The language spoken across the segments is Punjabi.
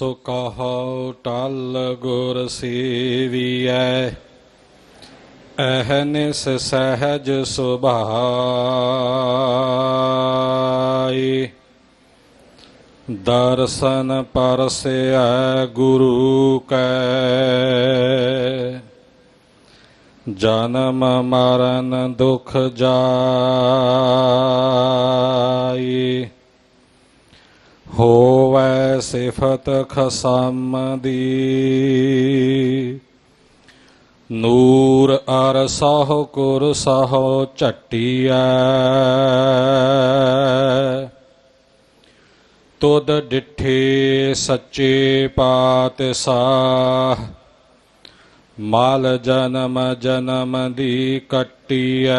ਸੋ ਕਹੋ ਟਲ ਗੁਰ ਸੇਵੀਐ ਅਹਨਿਸ ਸਹਿਜ ਸੁਭਾਈ। ਦਰਸ਼ਨ ਪਰਸਿਐ ਗੁਰੂ ਕੈ, ਜਨਮ ਮਰਨ ਦੁਖ ਜਾਈ। ਹੋਵੈ ਸਿਫਤ ਖਸਮ ਦੀ ਨੂਰ ਅਰ ਸਹੁ ਕੁਰ ਸਹੁ ਝਟੀਐ। ਤੁਧ ਡਿਠੇ ਸੱਚੇ ਪਾਤਸ਼ਾਹ। ਮਾਲ ਜਨਮ ਜਨਮ ਦੀ ਕੱਟੀਐ।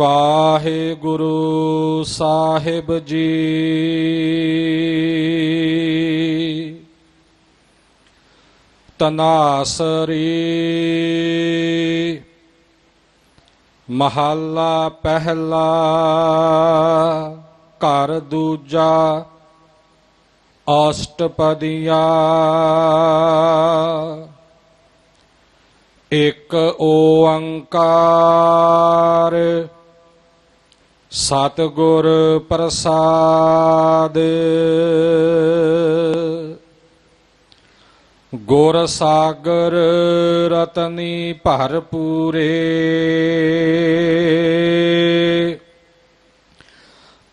ਵਾਹਿਗੁਰੂ ਸਾਹਿਬ ਜੀ। ਤਨਾਸਰੀ ਮਹੱਲਾ ਪਹਿਲਾ ਘਰ ਦੂਜਾ ਅਸ਼ਟਪਦੀਆਂ। ਇਕ ਓੰਕਾਰ ਸਤਿਗੁਰ ਪ੍ਰਸਾਦ। ਗੁਰ ਸਾਗਰ ਰਤਨੀ ਭਰਪੂਰੇ।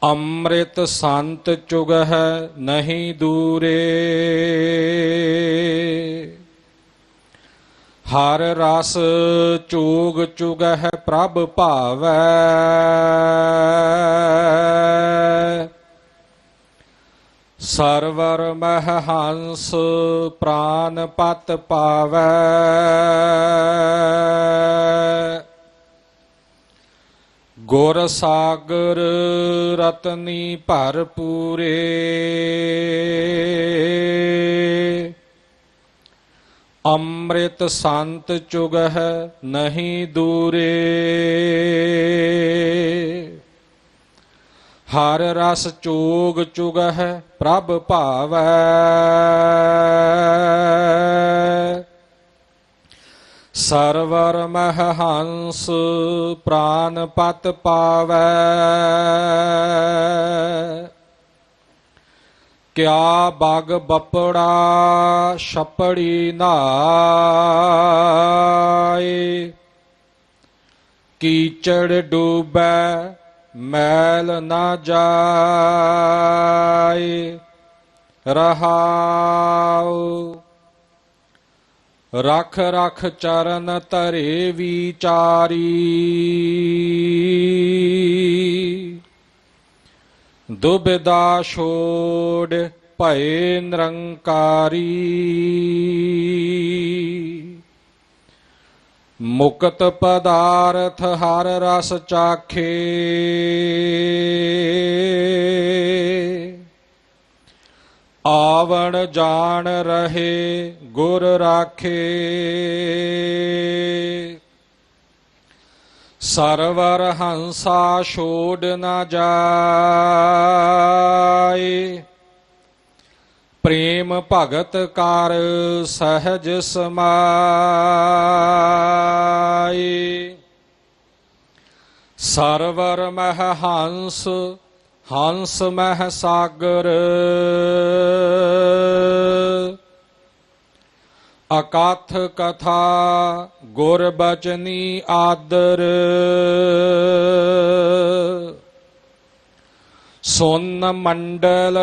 ਅੰਮ੍ਰਿਤ ਸੰਤ ਚੁਗਹਿ ਨਹੀਂ ਦੂਰੇ। ਹਰ ਰਸ ਚੂਗ ਚੁਗਹਿ ਪ੍ਰਭ ਭਾਵੈ। ਸਰਵਰ ਮਹ ਹੰਸ ਪ੍ਰਾਨ ਪਤ ਪਾਵੈ। ਗੁਰ ਸਾਗਰ ਰਤਨੀ ਭਰਪੂਰੇ। ਅੰਮ੍ਰਿਤ ਸੰਤ ਚੁਗਹਿ ਨਹੀਂ ਦੂਰੇ। ਹਰ ਰਸ ਚੋਗ ਚੁਗਹਿ ਪ੍ਰਭ ਭਾਵੈ। ਸਰਵਰ ਮਹ ਹੰਸ ਪ੍ਰਾਨ ਪਤ ਪਾਵੈ। ਕਿਆ ਬਾਗ ਬਪੜਾ ਛਪੜੀ ਨਾਏ? ਕੀਚੜ ਡੂਬੈ ਮੈਲ ਨਾ ਜਾਏ? ਰਹਾਉ। ਰਖ ਰਖ ਚਰਨ ਧਰੇ ਵਿਚਾਰੀ ਦੁਬਿਦਾ ਛੋੜ ਭਏ ਨਿਰੰਕਾਰੀ। ਮੁਕਤ ਪਦਾਰਥ ਹਰ ਰਸ ਚਾਖੇ। ਆਵਣ ਜਾਣ ਰਹੇ ਗੁਰ ਰਾਖੇ। ਸਰਵਰ ਹੰਸਾ ਛੋੜ ਨਾ ਜਾਏ। ਪ੍ਰੇਮ ਭਗਤ ਕਰ ਸਹਜ ਸਮਾਏ। ਸਰਵਰ ਮਹ ਹੰਸ ਹੰਸ ਮਹ ਸਾਗਰ। ਅਕਥ ਕਥਾ ਗੁਰ ਬਚਨੀ ਆਦਰ ਸੁਨ ਮੰਡਲ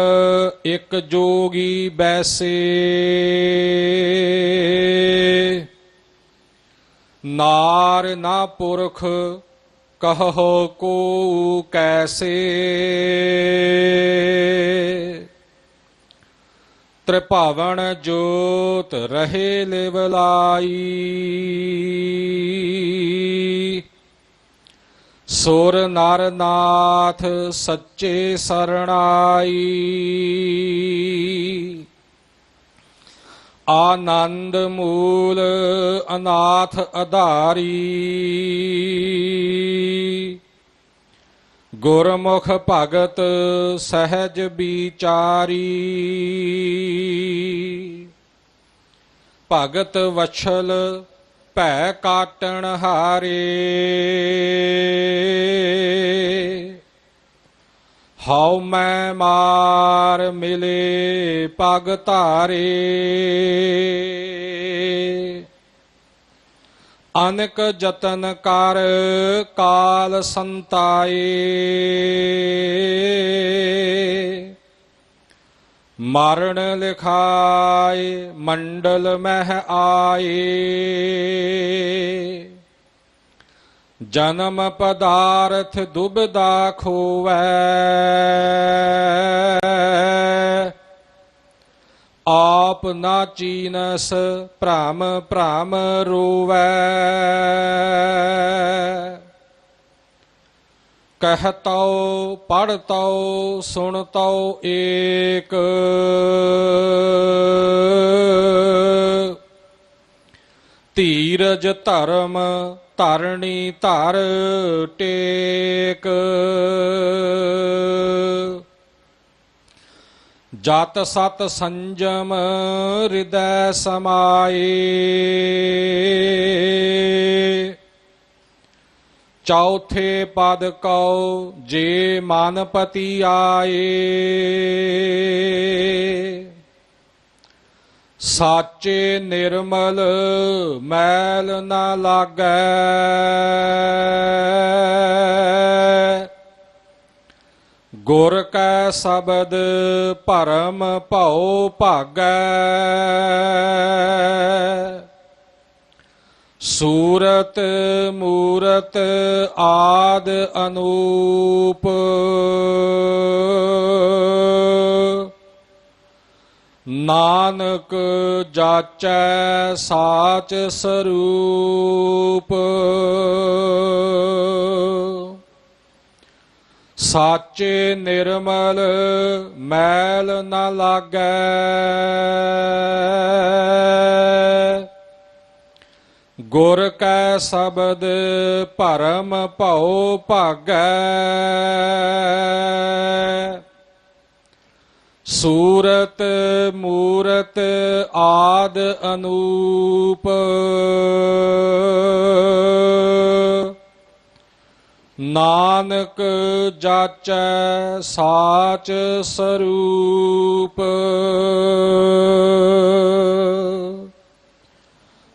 ਇੱਕ ਜੋਗੀ ਬੈਸੇ ਨਾਰ ਨਾ ਪੁਰਖ ਕਹੋ ਕੋ ਤ੍ਰਿਭਾਵਨ ਜੋਤ ਰਹੇ ਲਿਵਲਾਈ ਸੁਰ ਨਰ ਨਾਥ ਸੱਚੇ ਸਰਣਾਈ। ਆਨੰਦ ਮੂਲ ਅਨਾਥ ਆਧਾਰੀ ਗੁਰਮੁਖ ਭਗਤ ਸਹਿਜ ਵਿਚਾਰੀ। ਭਗਤ ਵਛਲ ਭੈ ਕਾਟਣ ਹਾਰੇ। ਹਉ ਮੈਂ ਮਾਰ ਮਿਲੇ ਪਗ ਧਾਰੇ। ਅਨਕ ਜਤਨ ਕਰ ਕਾਲ ਸੰਤਾਏ ਮਰਨ ਲਿਖਾਏ ਮੰਡਲ ਮਹਿ ਆਏ ਜਨਮ ਪਦਾਰਥ ਦੁਬਦਾ ਖੋਵੈ। ਆਪ ਨਾ ਚੀਨਸ, ਭ੍ਰਮ ਭ੍ਰਮ ਰੋਵੈ। ਕਹਤਉ, ਪੜਤਉ, ਸੁਣਤਉ ਏਕ। ਧੀਰਜ ਧਰਮ ਧਰਣੀ ਧਰ ਟੇਕ। ਜਤ ਸਤ ਸੰਜਮ ਹਿਰਦੈ ਸਮਾਏ। ਚੌਥੇ ਪਦ ਕਉ ਜੇ ਮਨਪਤੀ ਆਏ। ਸਾਚੇ ਨਿਰਮਲ ਮੈਲ ਨਾ ਲਾਗੈ। ਗੁਰ ਕੈ ਸ਼ਬਦ ਭਰਮ ਭਉ ਭਾਗੈ। ਸੂਰਤ ਮੂਰਤ ਆਦ ਅਨੂਪ। ਨਾਨਕ ਜਾਚੈ ਸਾਚ ਸਰੂਪ। ਸਾਚੇ ਨਿਰਮਲ ਮੈਲ ਨਾ ਲਾਗੈ। ਗੁਰ ਕੈ ਸ਼ਬਦ ਭਰਮ ਭਉ ਭਾਗੈ। ਸੂਰਤ, ਮੂਰਤ ਆਦ ਅਨੂਪ। ਨਾਨਕ ਜਾਚੈ ਸਾਚ ਸਰੂਪ।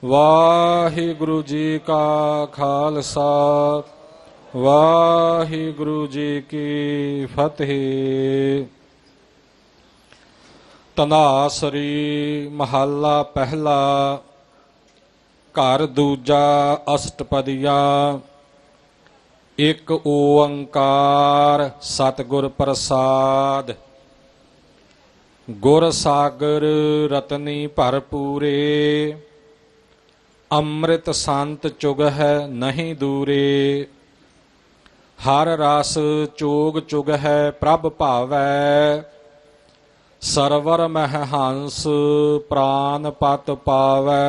ਵਾਹਿਗੁਰੂ ਜੀ ਕਾ ਖਾਲਸਾ, ਵਾਹਿਗੁਰੂ ਜੀ ਕੀ ਫਤਿਹ। ਤਨਾਸਰੀ ਮਹੱਲਾ ਪਹਿਲਾ, ਘਰ ਦੂਜਾ ਅਸ਼ਟਪਦੀਆ। ਇਕ ਓੰਕਾਰ ਸਤਿਗੁਰ ਪ੍ਰਸਾਦ। ਗੁਰ ਸਾਗਰ ਰਤਨੀ ਭਰਪੂਰੇ ਅੰਮ੍ਰਿਤ ਸੰਤ ਚੁਗ ਹੈ ਨਹੀਂ ਦੂਰੇ। ਹਰ ਰਸ ਚੋਗ ਚੁਗ ਹੈ ਪ੍ਰਭ ਭਾਵੈ, ਸਰਵਰ ਮਹਿ ਹੰਸ ਪ੍ਰਾਨ ਪਤ ਪਾਵੈ।